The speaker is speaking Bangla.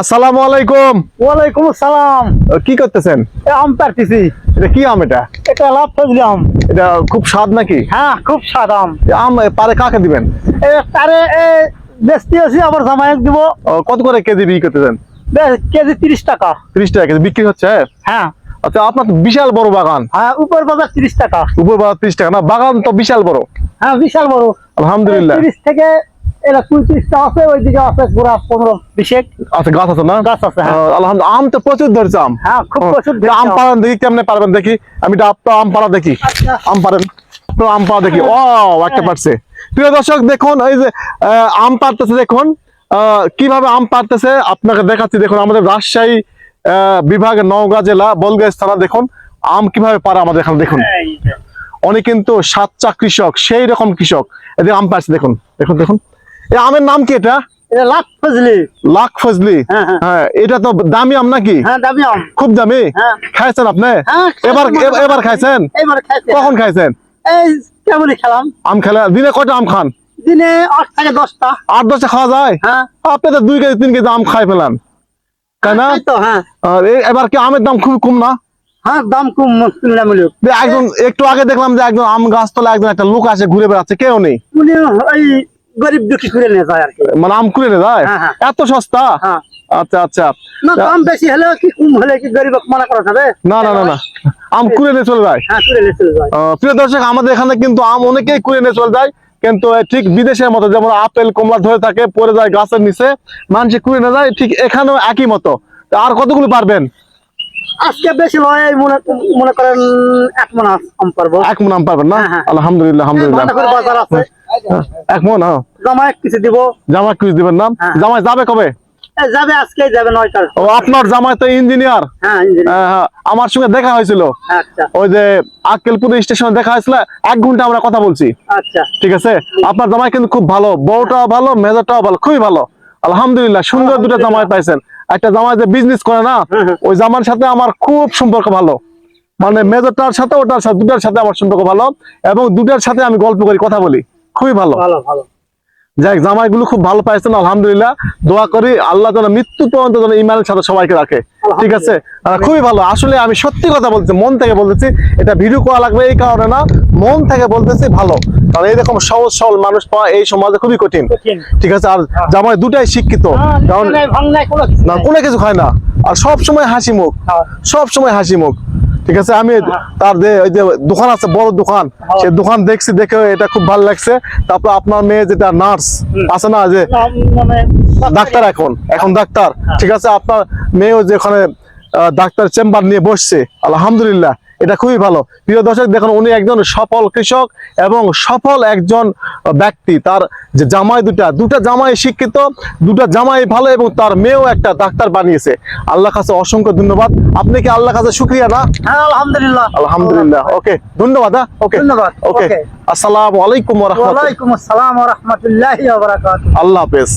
আসসালামু আলাইকুম। ওয়ালাইকুম আসসালাম। কি করতেছেন? আম পারতেছি এটা কি আম এটা? এটা লাভ ফজলি আম। এটা খুব স্বাদ নাকি? হ্যাঁ খুব স্বাদ আম। আম পারে কাকে দিবেন? তারে বেচতে আছি আবার জামাইক দিব। কত করে কেজি বিক্রি করতেছেন? কেজি তিরিশ টাকা। ত্রিশ টাকা কেজি বিক্রি হচ্ছে? হ্যাঁ। আচ্ছা আপনার বিশাল বড় বাগান। হ্যাঁ উপর বাজার তিরিশ টাকা। উপর বাজার ত্রিশ টাকা। না বাগান তো বিশাল বড়। হ্যাঁ বিশাল বড়। আলহামদুলিল্লাহ। তিরিশ থেকে এরা পঁয়ত্রিশটা আছে ওইদিকে আছে পুরা পনেরো বিশেক আচ্ছা গাছ আছে না? গাছ আছে। আলহামদুলিল্লাহ আম তো প্রচুর ধরছে আম। হ্যাঁ খুব প্রচুর আম পারেন দেখি কেমনে পারবেন দেখি। আমি এটা আম পাড়া দেখি। আম পারেন আম পাড়া দেখি। ও একটা পারছে প্রিয় দর্শক দেখুন এই যে আম পারতেছে দেখুন। কীভাবে আম পারতেছে আপনাকে দেখাচ্ছি দেখুন আমাদের রাজশাহী আহ, বিভাগ নওগাঁ জেলা বলগাছ থানা দেখুন। আম কীভাবে পারে আমাদের এখানে দেখুন। অনেক কিন্তু সাতচা কৃষক সেই রকম কৃষক। এদের আম পারছে দেখুন। দেখুন দেখুন। আমের নাম কি এটা? এটা লাভ ফজলি। লাখ ফজলি? হ্যাঁ, এটা তো দামি আম নাকি? হ্যাঁ দামি আম। খুব দামি। খাইছেন আপনি? এবার খাইছি। এবার খাইছেন? কখন খাইছেন? এই কেমনই খেলাম? আম খেলা দিনে কয়টা আম খান? দিনে আট থেকে দশটা। আট দশটা খাওয়া যায়? হ্যাঁ। আপনি তো দুই কেজি তিন কেজি আম খাই ফেলান। তাই না? এই হ্যাঁ। আর এবার কি আমের দাম খুব কম না? হ্যাঁ দাম কম তুলনামূলক। একজন একটু আগে দেখলাম যে একজন আম গাছ তলা একজন একটা লোক আছে ঘুরে বেড়াচ্ছে কেউ নেই। উনি ওই গরিব করে নিয়ে যায় আর কি। মানে আম কুড়ে নিয়ে যায়? হ্যাঁ, হ্যাঁ। এত সস্তা? হ্যাঁ। আচ্ছা আচ্ছা। না দাম বেশি হলেও কি কম হলে কি গরিব মানা করা যাবে? না না না না। আম কুড়ে নিয়ে চলে যায়? হ্যাঁ করে নিয়ে চলে যায়। প্রিয় দর্শক আমাদের এখানে কিন্তু আম অনেকেই কুড়ে নিয়ে চলে যায়। কিন্তু ঠিক বিদেশের মতো যেমন আপেল কমলা ধরে থাকে পড়ে যায় গাছের নিচে। মানুষ কুড়ে নিয়ে যায় ঠিক এখানেও একই মতো। আর কতগুলো পারবেন? আজকে বেশি লয় এই মনে মনে করেন এক মন আম- পারব। এক মন আম পারবেন না। আলহামদুলিল্লাহ আলহামদুলিল্লাহ। বাজার আছে। এক মন হ্যাঁ। জামাই কিছু দিব। জামাই কুইজ দিবেন হ্যাঁ। জামাই যাবে কবে? যাবে আজকে যাবে নয়টার। ও আপনার জামাই তো ইঞ্জিনিয়ার। হ্যাঁ আমার সঙ্গে দেখা হয়েছিল। আচ্ছা। ওই যে আক্কেলপুর স্টেশনে দেখা হয়েছিল এক ঘণ্টা আমরা কথা বলছি। আচ্ছা। ঠিক আছে? আপনার জামাই কিন্তু খুব ভালো বউটাও ভালো মেজাটাও ভালো খুবই ভালো। আলহামদুলিল্লাহ সুন্দর দুটো জামাই পাইছেন। একটা জামাই যে বিজনেস করে না ওই জামার সাথে আমার খুব সম্পর্ক ভালো। মানে মেজরটার সাথে ওটার সাথে দুটার সাথে আমার সম্পর্ক ভালো। এবং দুটার সাথে আমি গল্প করি কথা বলি। খুবই ভালো। ভালো জামাই গুলো খুব ভালো পাইছেন আলহামদুলিল্লাহ। দোয়া করি আল্লাহ যেন মৃত্যু পর্যন্ত যেন ইমানের সাথে সবাইকে রাখে। ঠিক আছে? খুবই ভালো। আসলে আমি সত্যি কথা বলতেছি মন থেকে বলতেছি এটা ভিডিও করা লাগবে এই কারণে না মন থেকে বলতেছি ভালো। কারণ এইরকম সহজ সরল মানুষ পাওয়া এই সমাজে খুবই কঠিন। ঠিক আছে? আর জামাই দুটাই শিক্ষিত। হ্যাঁ, কারণ না কোনো কিছু খায় না। আর সব সময় হাসি মুখ। হ্যাঁ। সব সময় হাসি মুখ। ঠিক আছে? আমি তার যে ওই যে দোকান আছে, বড় দোকান সেই দোকান দেখছি, দেখে এটা খুব ভালো লাগছে। তারপর আপনার মেয়ে যেটা নার্স আছে না, যে ডাক্তার এখন এখন ডাক্তার, ঠিক আছে? আপনার মেয়েও যে ওখানে ডাক্তার চেম্বার নিয়ে বসছে, আলহামদুলিল্লাহ। এটা খুবই ভালো। প্রিয় দর্শক দেখুন উনি একজন সফল কৃষক এবং সফল একজন ব্যক্তি। তার যে জামাই দুটা দুটা জামাই শিক্ষিত দুটা জামাই ভালো এবং তার মেয়েও একটা ডাক্তার বানিয়েছে। আল্লাহ কাছে অসংখ্য ধন্যবাদ। আপনি কি আল্লাহ কাছে শুক্রিয়া না? হ্যাঁ আলহামদুলিল্লাহ। আলহামদুলিল্লাহ। ওকে ধন্যবাদ হ্যাঁ? ওকে ধন্যবাদ, ওকে. আসসালামু আলাইকুম ওয়া রাহমাতুল্লাহি ওয়া বারাকাতুহু। আল্লাহ হাফেজ।